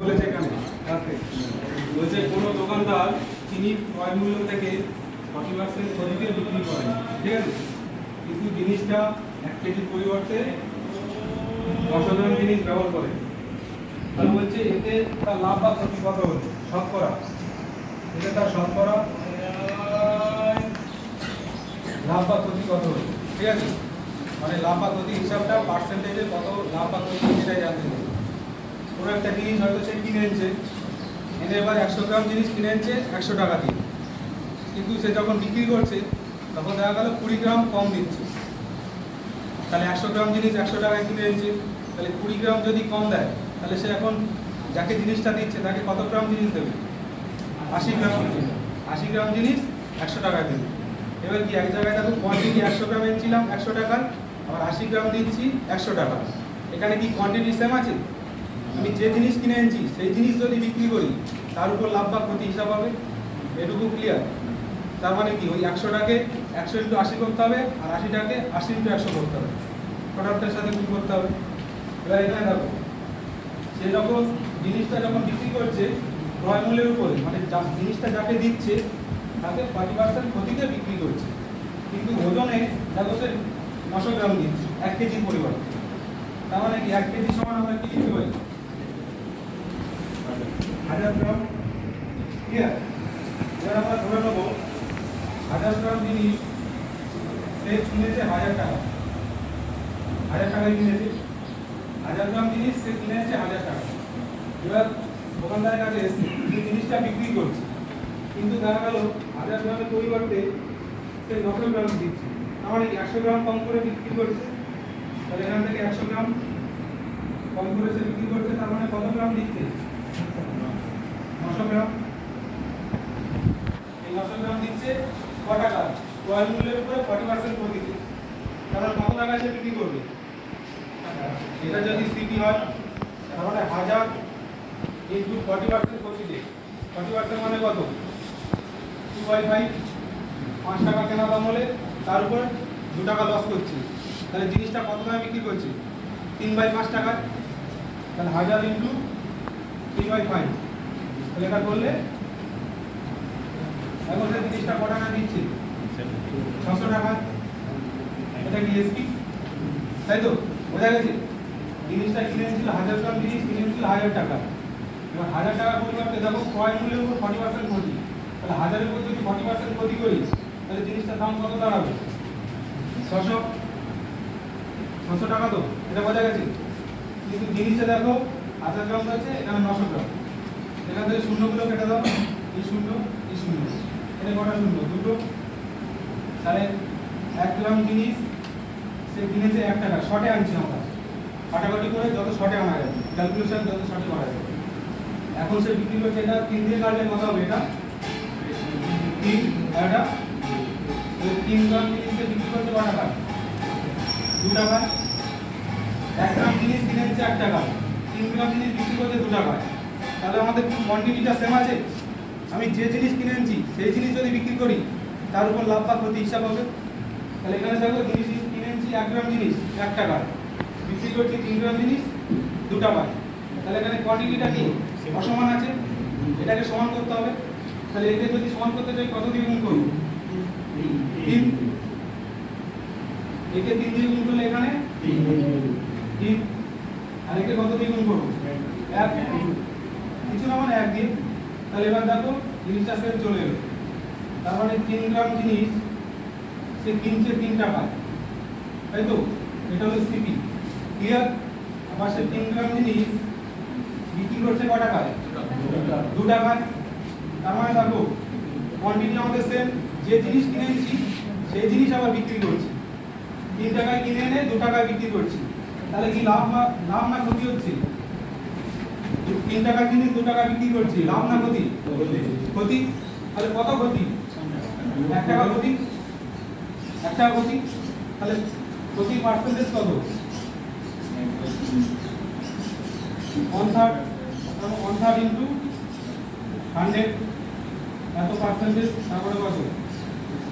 বলেছে এখানে বলছে কোনো দোকানদার তিনি ক্রয় মূল্য থেকে ফর্টি পার্সেন্ট ক্ষতিতে বিক্রি করেন। ঠিক আছে? কিন্তু জিনিসটা এক কেজির পরিবর্তে গ্রাম জিনিস ব্যবহার করে। আর বলছে, এতে তার লাভ বা ক্ষতি কত হলো শতকরা। এতে তার শতকরা লাভ বা ক্ষতি কত হলো ঠিক আছে? মানে লাভ বা ক্ষতি হিসাবটা পার্সেন্টেজে কত, লাভ বা ক্ষতি সেটাই জানতে হবে। কোনো একটা জিনিস হয়তো সে কিনে এনেছে। এনে এবার একশো গ্রাম জিনিস কিনে এনেছে একশো টাকা দিয়ে। কিন্তু সে যখন বিক্রি করছে, তখন দেখা গেল কুড়ি গ্রাম কম দিচ্ছে। তাহলে একশো গ্রাম জিনিস একশো টাকায় কিনে এনেছে। তাহলে কুড়ি গ্রাম যদি কম দেয়, তাহলে সে এখন যাকে জিনিসটা দিচ্ছে, তাকে কত গ্রাম জিনিস দেবে? আশি গ্রাম আশি গ্রাম জিনিস একশো টাকায় দেবে এবার কি এক জায়গায় দেখো কোয়ান্টিটি একশো গ্রাম এনেছিলাম একশো টাকার আবার আশি গ্রাম দিচ্ছি একশো টাকা। এখানে কি কোয়ান্টিটি সেম আছে? আমি যে জিনিস কিনে এনেছি, সেই জিনিস যদি বিক্রি করি, তার উপর লাভ বা ক্ষতি হিসাব হবে? এটুকু ক্লিয়ার তার মানে কি? ওই একশো টাকে একশো ইন্টু আশি করতে হবে, আর আশি টাকে আশি ইন্টু একশো করতে হবে। প্রোডাক্টের সাথে কি করতে হবে? এবার এখানে দেখো, সে যখন জিনিসটা যখন বিক্রি করছে, ক্রয় মূল্যের উপরে মানে যা- জিনিসটা যাকে দিচ্ছে, তাকে ফর্টি পার্সেন্ট ক্ষতিতে বিক্রি করছে। কিন্তু ওজনে দেখো সে নশো গ্রাম দিচ্ছে, এক কেজির পরিবর্তে। তার মানে কি? এক কেজি সমান আমরা কি? লিখতে পারি আমরা কিন্তু দেখা গেল হাজার গ্রামের পরিবর্তে সে নশো গ্রাম দিচ্ছে। তার মানে একশো গ্রাম কম করে বিক্রি করছে? এখান থেকে একশো গ্রাম কম করে সে বিক্রি করছে, তার মানে কত গ্রাম দিচ্ছে? নশো গ্রাম এই নশো গ্রাম দিচ্ছে ক টাকা ক্রয় মূল্যের উপরে ফর্টি পার্সেন্ট ক্ষতিতে কারণ কত টাকায় সে বিক্রি করবে? এটা যদি সিপি হয়, তাহলে হাজার ইন্টু ফর্টি পার্সেন্ট ক্ষতিতে ফর্টি পার্সেন্ট মানে কত? টু বাই ফাইভ পাঁচ টাকা কেনা হলে তার উপর দু টাকা লস করছে। তাহলে জিনিসটা কত দামে বিক্রি করছে? তিন বাই পাঁচ টাকায় তাহলে হাজার ইন্টু থ্রি বাই ফাইভ তাহলে এটা করলে এখন সে জিনিসটা ক টাকা দিচ্ছে ছশো টাকা। এটা কি এসপি তাই তো? বোঝা গেছে? জিনিসটা কিনে এনেছিল হাজার গ্রাম জিনিস কিনে হাজার টাকা। এবার হাজার টাকার পরিবর্তে দেখো ক্রয় মূল্যের উপর ফর্টি পার্সেন্ট ক্ষতি। তাহলে হাজারের উপর যদি ফর্টি পার্সেন্ট ক্ষতি করি, তাহলে জিনিসটার দাম কত দাঁড়াবে? ছশো। ছশো টাকা তো? এটা বোঝা গেছে? কিন্তু জিনিসটা দেখো হাজার গ্রাম আছে এখানে নশো গ্রাম। এখান থেকে শূন্যগুলো কেটে দাও। এই শূন্য এই শূন্য। এটা কটা শূন্য? দুটো। তাহলে এক গ্রাম জিনিস, সে কিনেছে এক টাকা। শর্টে আনছি আমরা। কাটাকাটি করে যত শর্টে আনা যাবে ক্যালকুলেশন যত শর্টে করা যাবে এখন সে বিক্রি করছে এটা, তিন দিয়ে কাটলে কত হবে এটা? তিন এটা তিন গ্রাম জিনিসকে বিক্রি করছে ক টাকা? দু টাকা। এক গ্রাম জিনিস কিনে হচ্ছে এক টাকা। তিন গ্রাম জিনিস বিক্রি করছে দু টাকা তাহলে আমাদের কোয়ান্টিটিটা সেম আছে? আমি যে জিনিস কিনে এনেছি সেই জিনিস যদি বিক্রি করি, তার উপর লাভ বা ক্ষতি হিসাব হবে? তাহলে এখানে দেখো জিনিস, কিনে এনেছি এক গ্রাম জিনিস, এক টাকা। বিক্রি করছি তিন গ্রাম জিনিস দু টাকা তাহলে এখানে কোয়ান্টিটিটা কি? অসমান আছে। এটাকে সমান করতে হবে। তাহলে একে যদি সমান করতে চাই, কত দিয়ে গুণ করব? তিন। একে তিন দিয়ে গুণ করলে এখানে? তিন। আর কত গুণ করব? এক কিছু না মানে এক দিয়ে তাহলে এবার দেখো, জিনিসটা সেম চলে এলো। তার মানে তিন গ্রাম জিনিস সে কিনছে তিন টাকা তাই তো? এটা হলো সিপি। ক্লিয়ার আবার সে তিন গ্রাম জিনিস বিক্রি করছে ক টাকায় দু টাকায় তার মানে দেখো কোয়ান্টিটি আমাদের সেম যে জিনিস কিনেছি সেই জিনিস আবার বিক্রি করছি। তিন টাকায় কিনে এনে দু টাকায় বিক্রি করছি। তাহলে কি লাভ না লাভ না ক্ষতি হচ্ছে? তিন টাকা জিনিস দু টাকা বিক্রি করছি, লাভ না ক্ষতি? ক্ষতি? তাহলে কত ক্ষতি? এক টাকা ক্ষতি? এক টাকা ক্ষতি? তাহলে ক্ষতি পার্সেন্টেজ কত? One third one third into hundred এত পার্সেন্টেজ তারপরে কত?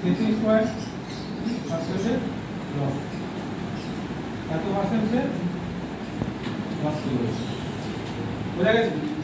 তেত্রিশ পয়েন্ট পার্সেন্টেজ লস এত পার্সেন্ট পার্সেন্টেজ লস বোঝা গেছে?